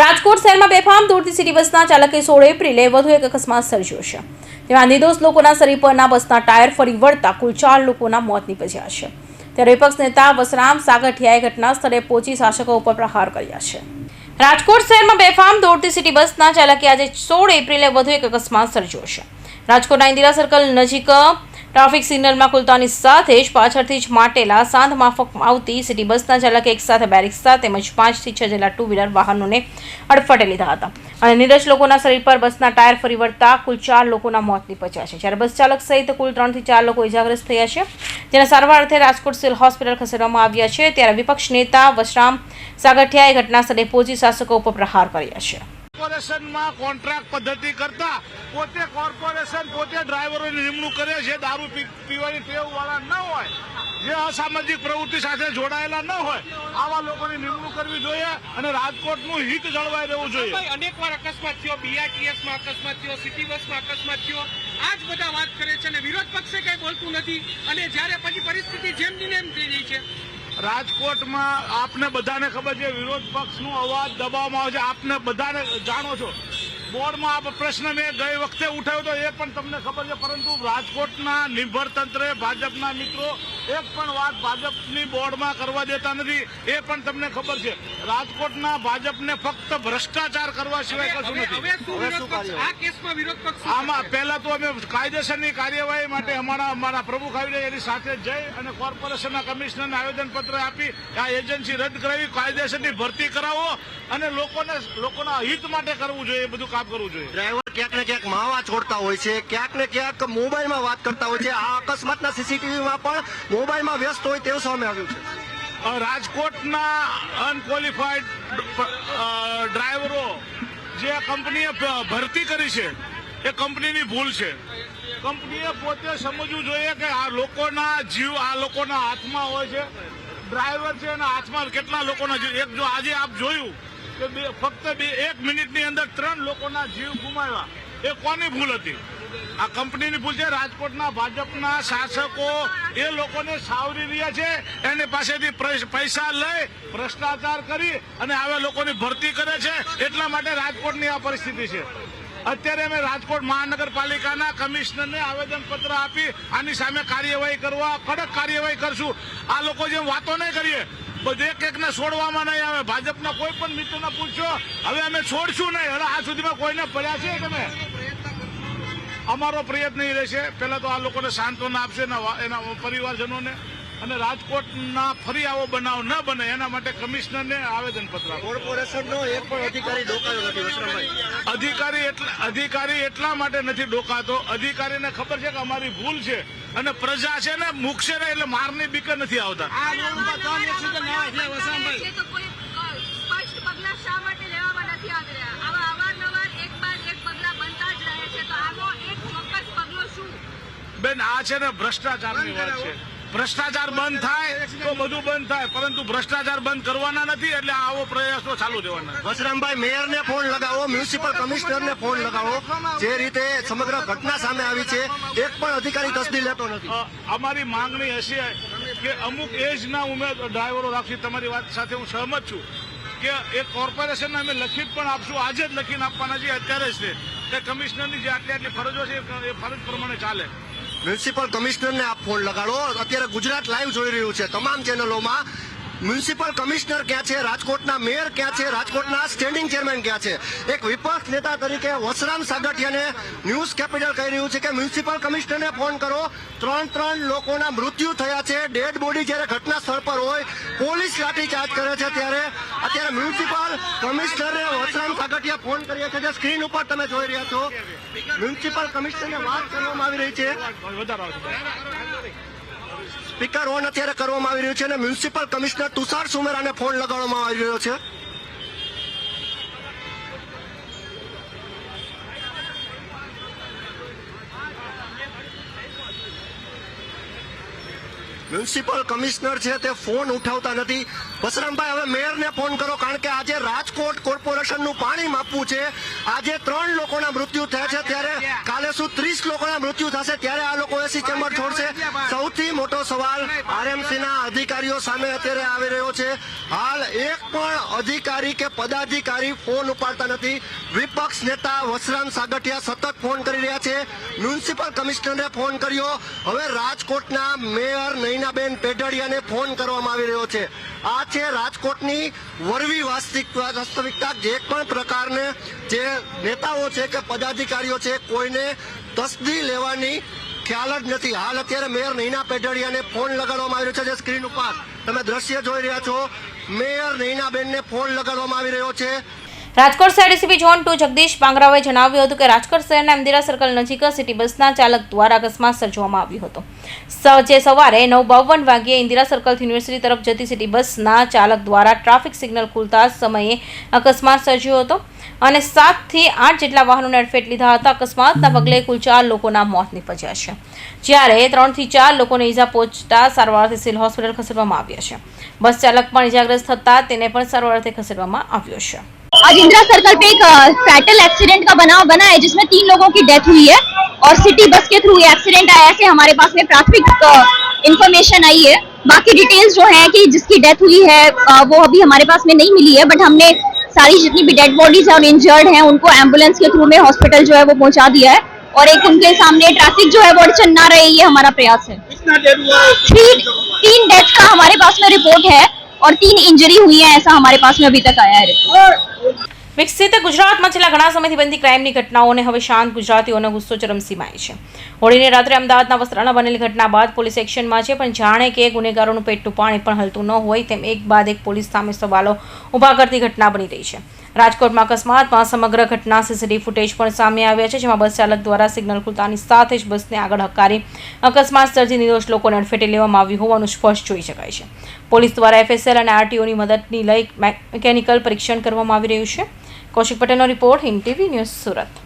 રાજકોટ શહેરમાં બેફામ દોડતી સિટી બસના ચાલકે સોળ એપ્રિલે વધુ એક અકસ્માત સર્જ્યો છે. જેમાં નિર્દોષ લોકોના શરીર પરના બસના ટાયર ફરી વળતા કુલ ચાર લોકોના મોત નીપજ્યા છે. ત્યારે વિપક્ષ નેતા વસરામ સાગઠિયાએ ઘટના સ્થળે પહોંચી શાસકો ઉપર પ્રહાર કર્યા છે. રાજકોટ શહેરમાં બેફામ દોડતી સિટી બસના ચાલકે આજે સોળ એપ્રિલે વધુ એક અકસ્માત સર્જ્યો છે. રાજકોટના ઇન્દિરા સર્કલ નજીક ટ્રાફિક સિગ્નલમાં ખુલતાની સાથે જ પાછળથી જ માટેલા સાંધ માફક આવતી સિટી બસના ચાલકે એક સાથે બે રિક્ષા તેમજ પાંચથી છ જેટલા ટુ વ્હીલર વાહનોને અડફટે લીધા હતા. અને નિરજ લોકોના શરીર પર બસના ટાયર ફરી વળતા કુલ ચાર લોકોના મોત નીપજ્યા છે. જ્યારે બસ ચાલક સહિત કુલ ત્રણથી ચાર લોકો ઇજાગ્રસ્ત થયા છે. જેને સારવાર અર્થે રાજકોટ સિવિલ હોસ્પિટલ ખસેડવામાં આવ્યા છે. ત્યારે વિપક્ષ નેતા વશરામ સાગઠિયાએ ઘટના સ્થળે પહોંચી શાસકો ઉપર પ્રહાર કર્યા છે. કોર્પોરેશનમાં કોન્ટ્રાક્ટ પદ્ધતિ કરતા પોતે કોર્પોરેશન પોતે ડ્રાઈવરોની નિમણૂક કરે છે, દારૂ પીવાની ટેવવાળા ન હોય, જે અસામાજિક પ્રવૃત્તિ સાથે જોડાયેલા ન હોય, આવા લોકોની નિમણૂક કરવી જોઈએ અને રાજકોટનું હિત જળવાઈ રહેવું જોઈએ. અનેક વાર અકસ્માત થયો બીઆરટીએસમાં અકસ્માત થયો, સિટી બસમાં અકસ્માત થયો. આ જ બધા વાત કરે છે અને વિરોધ પક્ષે કઈ બોલતું નથી અને જ્યારે પછી પરિસ્થિતિ જેમ એમ થઈ રહી છે રાજકોટમાં આપને બધાને ખબર છે, વિરોધ પક્ષનો અવાજ દબાવવામાં આવે છે. આપને બધાને જાણો છો. બોર્ડમાં આ પ્રશ્ન મેં ગઈ વખતે ઉઠાવ્યો તો એ પણ તમને ખબર છે પરંતુ રાજકોટના નિર્ભર તંત્રે ભાજપના મિત્રો એક પણ વાત ભાજપની બોર્ડમાં કરવા દેતા નથી એ પણ તમને ખબર છે. રાજકોટના ભાજપને ફક્ત ભ્રષ્ટાચાર કરવા સિવાય કશું નથી. આમાં પહેલા તો અમે કાયદેસરની કાર્યવાહી માટે અમારા અમારા પ્રમુખ આવી રહ્યા એની સાથે જઈ અને કોર્પોરેશનના કમિશનરને આવેદનપત્ર આપી આ એજન્સી રદ કરાવી કાયદેસરની ભરતી કરાવો અને લોકોને લોકોના હિત માટે કરવું જોઈએ એ બધું કામ કરવું જોઈએ. ડ્રાઈવર ક્યાંક ને ક્યાંક માવા છોડતા હોય છે ક્યાંક ને ક્યાંક મોબાઈલમાં વાત કરતા હોય છે. આ અકસ્માતના સીસીટીવીમાં પણ મોબાઈલમાં વ્યસ્ત હોય તેવું સામે આવ્યું છે. રાજકોટના અનક્વોલિફાઈડ ડ્રાઈવરો જે કંપનીએ ભરતી કરી છે એ કંપનીની ભૂલ છે. કંપનીએ પોતે સમજવું જોઈએ કે આ લોકોના જીવ આ લોકોના હાથમાં હોય છે. ડ્રાઈવર છે એના હાથમાં કેટલા લોકોના જીવ એક જો આજે આપ જોયું કે બે ફક્ત બે એક મિનિટની અંદર ત્રણ લોકોના જીવ ગુમાવ્યા. એ કોની ભૂલ હતી? આ કંપનીની ભૂલ છે, રાજકોટના ભાજપના શાસકો એ લોકોને સાવરી રહ્યા છે, એની પાસેથી પૈસા લઈ ભ્રષ્ટાચાર કરી અને આવા લોકોની ભરતી કરે છે. એટલા માટે રાજકોટની આ પરિસ્થિતિ છે. અત્યારે અમે રાજકોટ મહાનગરપાલિકાના કમિશનરને આવેદનપત્ર આપી આની સામે કાર્યવાહી કરવા, કડક કાર્યવાહી કરશું. આ લોકો જેમ વાતો નહીં કરીએ, બધે એક એકને છોડવામાં નહીં આવે. ભાજપના કોઈ પણ મિત્રને પૂછો, હવે અમે છોડશું નહીં. હવે આ સુધીમાં કોઈને પડ્યા છે તમે? અમારો પ્રયત્ન એ રહેશે. પહેલાં તો આ લોકોને સાંત્વના આપશે એના પરિવારજનોને. અને રાજકોટના ફરી આવો બનાવ ન બને એના માટે કમિશનરને આવેદનપત્ર કોર્પોરેશનનો એક પણ અધિકારી ડોકાયો નથી અધિકારી એટલા અધિકારી એટલા માટે નથી ડોકાતો. અધિકારીને ખબર છે કે અમારી ભૂલ છે અને પ્રજા છે ને મૂકશે ને એટલે મારની બીક નથી આવતા. આ રોડમાં ત્રણ એક્સિડન્ટ થયા એટલે વસાણભાઈ છે તો કોઈ અ, સ્પષ્ટ પગલાં શા માટે લેવામાં નથી આવી રહ્યા? આવા અવારનવાર એક બાદ એક પગલાં બનતા જ રહે છે. તો આનો એક ચોક્કસ પગલો શું? બેન આ છે ને ભ્રષ્ટાચારની વાત છે. ભ્રષ્ટાચાર બંધ થાય તો બધું બંધ થાય પરંતુ ભ્રષ્ટાચાર બંધ કરવાના નથી એટલે આવો પ્રયાસો ચાલુ રહેવાના વસરામભાઈ મેયરને ફોન લગાવો મ્યુનિસિપલ કમિશનરને ફોન લગાવો. જે રીતે સમગ્ર ઘટના સામે આવી છે એક પણ અધિકારી તસદી લેતો નથી. અમારી માંગણી હશે કે અમુક એજના ઉમેદ ડ્રાઈવરો રાખશે તમારી વાત સાથે હું સહમત છું કે એ કોર્પોરેશનને અમે લખિત પણ આપશું આજે જ લખીને આપવાના છીએ અત્યારે જ તે કે કમિશનરની જે આટલી આટલી ફરજો છે એ ફરજ પ્રમાણે ચાલે. મ્યુનિસિપલ કમિશનરને આપ ફોન લગાડો. અત્યારે ગુજરાત લાઈવ જોઈ રહ્યું છે. તમામ ચેનલોમાં મ્યુનિસિપલ કમિશનર ક્યાં છે? રાજકોટના મેયર ક્યાં છે? રાજકોટના સ્ટેન્ડિંગ ચેરમેન ક્યાં છે? એક વિપક્ષ નેતા તરીકે વસરામ સાગઠિયાને ન્યૂઝ કેપિટલ કહી રહ્યું છે કે મ્યુનિસિપલ કમિશનરને ફોન કરો. ત્રણ ત્રણ લોકોના મૃત્યુ થયા છે. ડેડ બોડી જ્યારે ઘટના સ્થળ પર હોય, પોલીસ લાઠીચાર્જ કરે છે ત્યારે. અત્યારે મ્યુનિસિપલ કમિશનરે વસરામ સાગઠિયા ફોન કર્યા છે જે સ્ક્રીન ઉપર તમે જોઈ રહ્યા છો. મ્યુનિસિપલ કમિશનરને વાત કરવામાં આવી રહી છે. સ્પીકર ઓન અત્યારે કરવામાં આવી રહ્યું છે અને મ્યુનિસિપલ કમિશનર તુષાર સુમેરાને ફોન લગાડવામાં આવી રહ્યો છે. મ્યુનિસિપલ કમિશનર છે તે ફોન ઉઠાવતા નથી. વસરામભાઈ હવે મેયરને ફોન કરો કારણ કે આજે રાજકોટ કોર્પોરેશનનું પાણી માપવું છે. આજે ત્રણ લોકોના મૃત્યુ થયા છે. ત્યારે કાલે શું ત્રીસ લોકોના મૃત્યુ થશે? ત્યારે આ લોકો એસી ચેમ્બર છોડશે. સૌથી મોટો સવાલ આરએમસી ના અધિકારીઓ સામે અત્યારે આવી રહ્યો છે. હાલ એક પણ અધિકારી કે પદાધિકારી ફોન ઉપાડતા નથી. વિપક્ષ નેતા વસરામ સાગઠિયા સતત ફોન કરી રહ્યા છે. મ્યુનિસિપલ કમિશનરને ફોન કર્યો. હવે રાજકોટના મેયર નૈનાબેન પેઢડિયાને ફોન કરવામાં આવી રહ્યો છે. આ છે રાજકોટની વરવી વાસ્તવિક વાસ્તવિકતા જે પણ પ્રકારને જે નેતાઓ છે કે પદાધિકારીઓ છે કોઈને તસદી લેવાની ખ્યાલ જ નથી. હાલ અત્યારે મેયર નૈના પેઢડિયાને ફોન લગાડવામાં આવી રહ્યો છે જે સ્ક્રીન ઉપર. તમે દ્રશ્ય જોઈ રહ્યા છો. મેયર નૈનાબેનને ફોન લગાડવામાં આવી રહ્યો છે. રાજકોટ શહેર DCP zone two Jagdish Bangarwa જણાવ્યું હતું કે રાજકોટ શહેરના ઇન્દિરા સર્કલ નજીક સિટી બસના ચાલક દ્વારા અકસ્માત સર્જવામાં આવ્યો હતો. જે સવારે નવ બાવન વાગ્યે ઇન્દિરા સર્કલથી યુનિવર્સિટી તરફ જતી સિટી બસના ચાલક દ્વારા ટ્રાફિક સિગ્નલ ખુલતા સમયે અકસ્માત સર્જ્યો હતો અને સાતથી આઠ જેટલા વાહનોને અડફેટ લીધા હતા. અકસ્માતના પગલે કુલ ચાર લોકોના મોત નીપજ્યા છે. જ્યારે ત્રણથી ચાર લોકોને ઈજા પહોંચતા સારવારથી સિવિલ હોસ્પિટલ ખસેડવામાં આવ્યા છે. બસ ચાલક પણ ઈજાગ્રસ્ત થતાં તેને પણ સારવારથી ખસેડવામાં આવ્યો છે. आज इंदिरा सर्कल पे एक फैटल एक्सीडेंट का बनाव बना है जिसमें तीन लोगों की डेथ हुई है और सिटी बस के थ्रू ये एक्सीडेंट आया ऐसे हमारे पास में प्राथमिक इंफॉर्मेशन आई है। बाकी डिटेल्स जो है कि जिसकी डेथ हुई है वो अभी हमारे पास में नहीं मिली है बट हमने सारी जितनी भी डेड बॉडीज है और इंजर्ड हैं उनको एंबुलेंस के थ्रू में हॉस्पिटल जो है वो पहुँचा दिया है। और एक उनके सामने ट्रैफ़िक जो है वो अड़चन ना रहे ये हमारा प्रयास है। थ्री तीन डेथ का हमारे पास में रिपोर्ट है और तीन इंजरी हुई है ऐसा हमारे पास में अभी तक आया है। વિકસિત ગુજરાતમાં છેલ્લા ઘણા સમયથી બનતી ક્રાઇમની ઘટનાઓને હવે શાંત ગુજરાતીઓનો ગુસ્સો ચરમસીમાએ છે. હોળીને રાત્રે અમદાવાદના વસ્ત્રાના બનેલી ઘટના બાદ પોલીસ એક્શનમાં છે, પણ જાણે કે ગુનેગારોનું પેટનું પાણી પણ હલતું ન હોય તેમ એક બાદ એક પોલીસ સામે સવાલો ઊભા કરતી ઘટના બની રહી છે. રાજકોટમાં અકસ્માતમાં સમગ્ર ઘટના સીસીટીવી ફૂટેજ પણ સામે આવ્યા છે, જેમાં બસ ચાલક દ્વારા સિગ્નલ ખુલતાની સાથે જ બસને આગળ હકારી અકસ્માત સર્જી નિર્દોષ લોકોને અડફેટે લેવામાં આવ્યું હોવાનું સ્પષ્ટ જોઈ શકાય છે. પોલીસ દ્વારા એફએસએલ અને આરટીઓની મદદની લઈ મિકેનિકલ પરીક્ષણ કરવામાં આવી રહ્યું છે. કૌશિક પટેલનો report Hind TV news Surat.